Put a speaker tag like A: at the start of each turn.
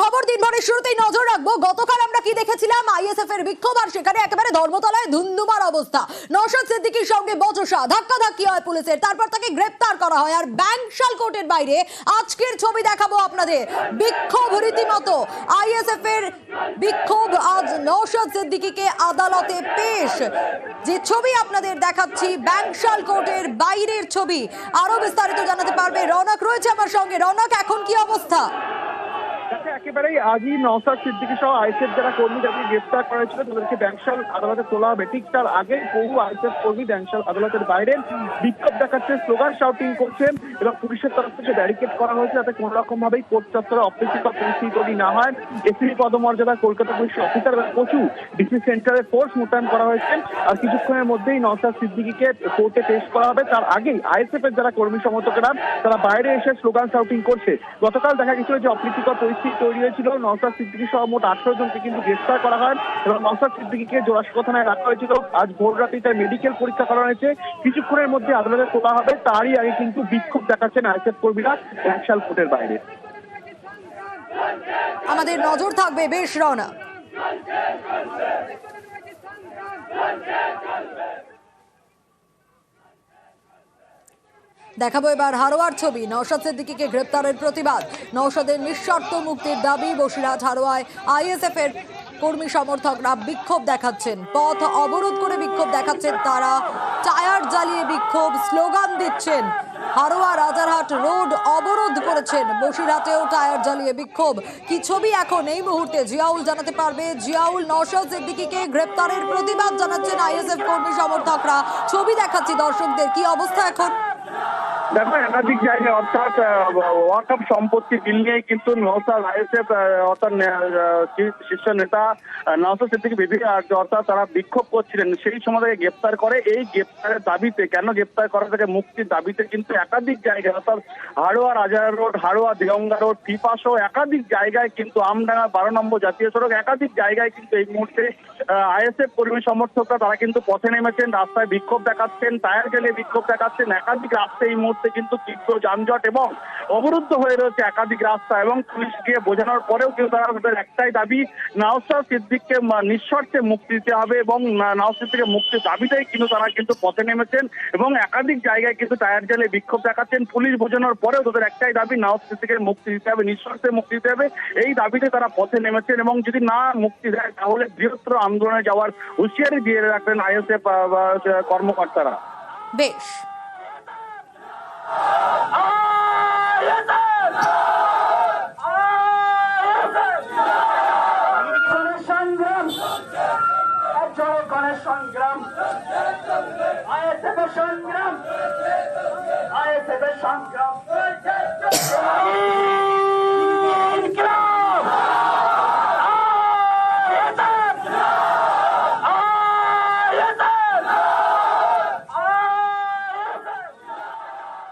A: খবর দিন ভরের শুরুতেই নজর রাখব। গতকাল আমরা কি দেখেছিলাম? আইএসএফ এর বিক্ষোভ আর সেখানে একেবারে ধর্মতলায় ধুন্ধুমার অবস্থা। নওশাদ সিদ্দিকীর সঙ্গে বচসা ধাক্কা ধাক্কি হয় পুলিশের। তারপর তাকে গ্রেপ্তার করা হয়। আর ব্যাংশাল কোর্টের বাইরে আজকের ছবি দেখাবো আপনাদের। বিক্ষোভ রীতিমতো। আইএসএফ এর বিক্ষোভ আজ নওশাদ সিদ্দিকীকে আদালতে পেশ। যে ছবি আপনাদের দেখাচ্ছি, ব্যাংশাল কোর্টের বাইরের ছবি। আরও বিস্তারিত জানাতে পারবে রৌনক। রয়েছে আমার সঙ্গে। রৌনক, এখন কি অবস্থা?
B: আজই সিদ্দিকী সহ যারা কর্মী যাদেরকে গ্রেফতার করা হয়েছিল, তাদেরকে ব্যাংশাল আদালতে তোলা হবে। ঠিক তার আগে বহু কর্মী ব্যাংশাল আদালতের বাইরে বিক্ষোভ দেখাচ্ছে, স্লোগান শাউটিং করছেন এবং পুলিশের তরফ থেকে ব্যারিকেড করা হয়েছে যাতে কোনো রকম ভাবেই কোর্ট চত্বরে অপ্রীতিকর পরিস্থিতি তৈরি না হয়। পদমর্যাদা, কলকাতা পুলিশ অফিসার এবং প্রচুর ডিসি সেন্টারে ফোর্স মোতায়েন করা হয়েছে। আর কিছুক্ষণের মধ্যেই নওসাদ সিদ্দিকীকে কোর্টে পেশ করা হবে। তার আগেই আইএসএফ এর যারা কর্মী সমর্থকেরা, তারা বাইরে এসে স্লোগান শাউটিং করছে। গতকাল দেখা গেছিল যে অপ্রীতিকর পরিস্থিতি তৈরি হয়েছিল। নওসাদ সিদ্দিকী সহ মোট আঠারো জনকে কিন্তু গ্রেফতার করা হয় এবং নওসাদ সিদ্দিকীকে জোড়াসাঁকো থানায় রাখা হয়েছিল। আজ ভোর রাতে তার মেডিকেল পরীক্ষা করা হয়েছে। কিছুক্ষণের মধ্যে আদালতে তোলা হবে। তারই আগে কিন্তু বিক্ষোভ দেখাচ্ছেন আইএসএফ কর্মীরা ব্যাংশাল কোর্টের বাইরে।
A: আমাদের নজর থাকবে বেশ রওনা। দেখাবো এবার হারোয়ার ছবি। নওশাদ সিদ্দিকীকে গ্রেপ্তারের প্রতিবাদ। নওশাদের নিঃশর্ত মুক্তির দাবি বসিরহাট হারোয়ায় আইএসএফ এর কর্মী সমর্থকরা বিক্ষোভ দেখাচ্ছেন। পথ অবরোধ করে বিক্ষোভ দেখাচ্ছেন তারা। টায়ার জ্বালিয়ে বিক্ষোভ স্লোগান দিচ্ছেন। হারোয়া রাজারহাট রোড অবরোধ করেছেন। বসিরহাটেও টায়ার জ্বালিয়ে বিক্ষোভ। কি ছবি এখন এই মুহূর্তে? জিয়াউল জানাতে পারবে। জিয়াউল, নওশাদ সিদ্দিকীকে গ্রেপ্তারের প্রতিবাদ জানাচ্ছেন আইএসএফ কর্মী সমর্থকরা। ছবি দেখাচ্ছি দর্শকদের। কি অবস্থা এখন?
B: দেখো, একাধিক জায়গায় অর্থাৎ ওয়াকফ সম্পত্তি বিল নিয়ে কিন্তু নওসাদ আইএসএফ অর্থাৎ শীর্ষ- নেতা নওসাদ সিদ্দিকী বিভিন্ন অর্থাৎ তারা বিক্ষোভ করছিলেন। সেই সময় তাকে গ্রেপ্তার করে। এই গ্রেপ্তারের দাবিতে, কেন গ্রেপ্তার করা থেকে মুক্তির দাবিতে কিন্তু একাধিক জায়গায়, অর্থাৎ হাড়োয়া রাজার রোড, হাড়োয়া দেগঙ্গা রোড পিপা সহ একাধিক জায়গায় কিন্তু আমডাঙ্গা বারো নম্বর জাতীয় সড়ক, একাধিক জায়গায় কিন্তু এই মুহূর্তে আইএসএফ কর্মী সমর্থকরা তারা কিন্তু পথে নেমেছেন, রাস্তায় বিক্ষোভ দেখাচ্ছেন, টায়ার গেলে বিক্ষোভ দেখাচ্ছেন, একাধিক রাস্তায় এই কিন্তু তীব্র যানজট এবং অবরুদ্ধ হয়ে রয়েছে একাধিক রাস্তা এবং পুলিশ গিয়ে বোঝানোর পরেও কিন্তু তারা তাদের একটাই দাবি নাওসাদ সিদ্দিককে নিঃশর্তে মুক্তি দিতে হবে এবং না- নাওসাদ সিদ্দিকের মুক্তির দাবিতেই কিন্তু তারা কিন্তু পথে নেমেছেন এবং একাধিক জায়গায় কিন্তু টায়ার জেলে বিক্ষোভ দেখাচ্ছেন। পুলিশ বোঝানোর পরেও তাদের একটাই দাবি নাওসাদ সিদ্দিকের মুক্তি দিতে হবে, নিঃশর্তে মুক্তি দিতে হবে। এই দাবিতে তারা পথে নেমেছেন এবং যদি না মুক্তি দেয়, তাহলে বৃহত্তর আন্দোলনে যাওয়ার হুঁশিয়ারি দিয়ে রাখলেন আইএসএফ কর্মকর্তারা।
A: বেশ।
C: গণের সংগ্রাম একজনের গণের সংগ্রাম আইএসএফের সংগ্রাম আইএসএফের সংগ্রাম